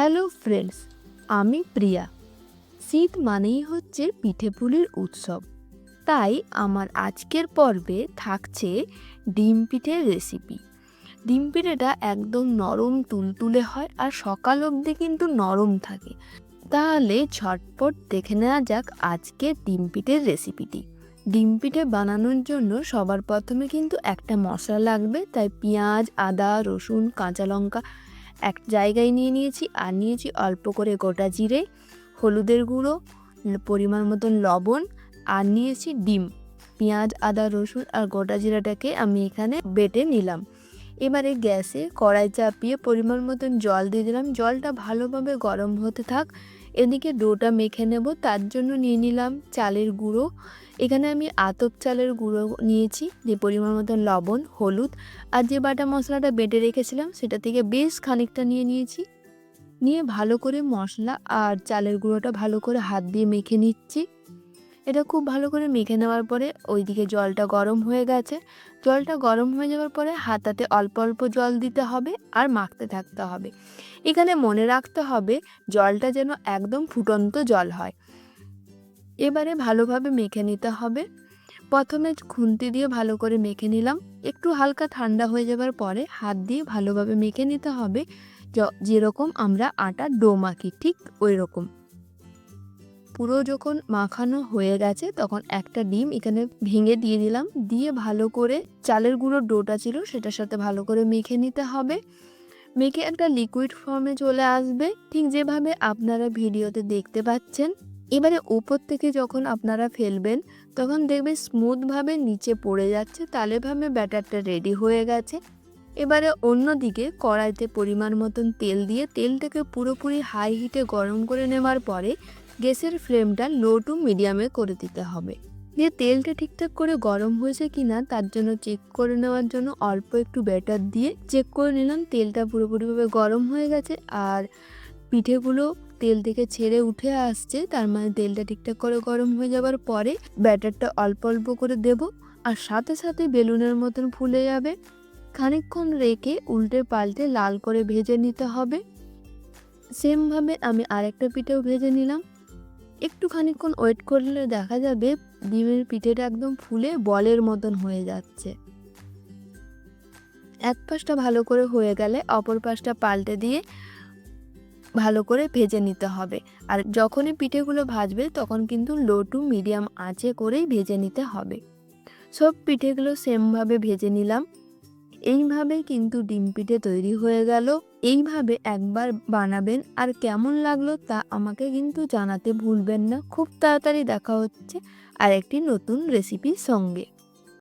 Hello friends, আমি প্রিয়া। শীত মানেই হচ্ছে পিঠেপুলির উৎসব। তাই আমার আজকের পর্বে থাকছে ডিম পিঠের রেসিপি ডিম পিঠেটা একদম নরম তুলতুলে হয় আর সকাল অবধি কিন্তু নরম থাকে। তাহলে ঝটপট দেখে নেওয়া যাক আজকের ডিম পিঠের রেসিপিটি ডিম পিঠে বানানোর জন্য সবার প্রথমে কিন্তু একটা মশলা লাগবে, তাই পেঁয়াজ, আদা, রসুন, কাঁচা লঙ্কা এক জায়গায় নিয়ে নিয়েছি, আর নিয়েছি অল্প করে গোটা জিরে, হলুদের গুঁড়ো পরিমাণ মতন লবণ, আর নিয়েছি ডিম, পেঁয়াজ, আদা, রসুন, আর গোটা জিরাটাকে আমি এখানে বেটে নিলাম। এবারে গ্যাসে কড়াই চাপিয়ে পরিমাণ মতন জল দিয়ে দিলাম। জলটা ভালোভাবে গরম হতে থাক। এদিকে ডোটা মেখে নেব, তার জন্য নিয়ে নিলাম চালের গুঁড়ো। এখানে আমি আতপ চালের গুঁড়ো নিয়েছি, যে পরিমাণ মতন লবণ, হলুদ আর যে বাটা মশলাটা বেটে রেখেছিলাম, সেটা থেকে বেশ খানিকটা নিয়ে নিয়েছি। নিয়ে ভালো করে মশলা আর চালের গুঁড়োটা ভালো করে হাত দিয়ে মেখে নিচ্ছি। এটা খুব ভালো করে মেখে নেওয়ার পরে ওইদিকে জলটা গরম হয়ে গেছে। জলটা গরম হয়ে যাওয়ার পরে হাতাতে অল্প অল্প জল দিতে হবে আর মাখতে থাকতে হবে। এখানে মনে রাখতে হবে জলটা যেন একদম ফুটন্ত জল হয়। এবারে ভালোভাবে মেখে নিতে হবে। প্রথমে খুন্তি দিয়ে ভালো করে মেখে নিলাম। একটু হালকা ঠান্ডা হয়ে যাবার পরে হাত দিয়ে ভালোভাবে মেখে নিতে হবে। যেরকম আমরা আটা ডো মাখি, ঠিক ওই রকম পুরো যখন মাখানো হয়ে গেছে, তখন একটা ডিম এখানে ভেঙে দিয়ে দিলাম। দিয়ে ভালো করে চালের গুঁড়োর ডোটা ছিল, সেটার সাথে ভালো করে মেখে নিতে হবে। মেখে একটা লিকুইড ফর্মে চলে আসবে। ঠিক যেভাবে আপনারা ভিডিওতে দেখতে পাচ্ছেন, এবারে উপর থেকে যখন আপনারা ফেলবেন, তখন দেখবে স্মুথভাবে নিচে পড়ে যাচ্ছে, তাহলে ভাবে ব্যাটারটা রেডি হয়ে গেছে। এবারে অন্যদিকে কড়াইতে পরিমাণ মতন তেল দিয়ে, তেলটাকে পুরোপুরি হাই হিটে গরম করে নেওয়ার পরে গ্যাসের ফ্লেমটা লো টু মিডিয়ামে করে দিতে হবে। দিয়ে তেলটা ঠিকঠাক করে গরম হয়েছে কিনা তার জন্য চেক করে নেওয়ার জন্য অল্প একটু ব্যাটার দিয়ে চেক করে নিলাম, তেলটা পুরোপুরিভাবে গরম হয়ে গেছে আর পিঠেগুলো তেল থেকে ছেড়ে উঠে আসছে, তার মানে তেলটা ঠিকঠাক করে গরম হয়ে যাবার পরে ব্যাটারটা অল্প অল্প করে দেব আর সাথে সাথে বেলুনের মতন ফুলে যাবে। খানিকক্ষণ রেখে উল্টে পাল্টে লাল করে ভেজে নিতে হবে। সেমভাবে আমি আরেকটা পিঠেও ভেজে নিলাম। একটু খানিকক্ষণ ওয়েট করলে দেখা যাবে ডিমের পিঠেটা একদম ফুলে বলের মতন হয়ে যাচ্ছে। এক পাশটা ভালো করে হয়ে গেলে অপর পাশটা পাল্টে দিয়ে ভালো করে ভেজে নিতে হবে। আর যখনই পিঠেগুলো ভাজবে তখন কিন্তু লো টু মিডিয়াম আঁচে করেই ভেজে নিতে হবে। সব পিঠেগুলো সেমভাবে ভেজে নিলাম। এইভাবে কিন্তু ডিম পিঠে তৈরি হয়ে গেল। এইভাবে একবার বানাবেন আর কেমন লাগল তা আমাকে কিন্তু জানাতে ভুলবেন না। খুব তাড়াতাড়ি দেখা হচ্ছে আর একটি নতুন রেসিপির সঙ্গে।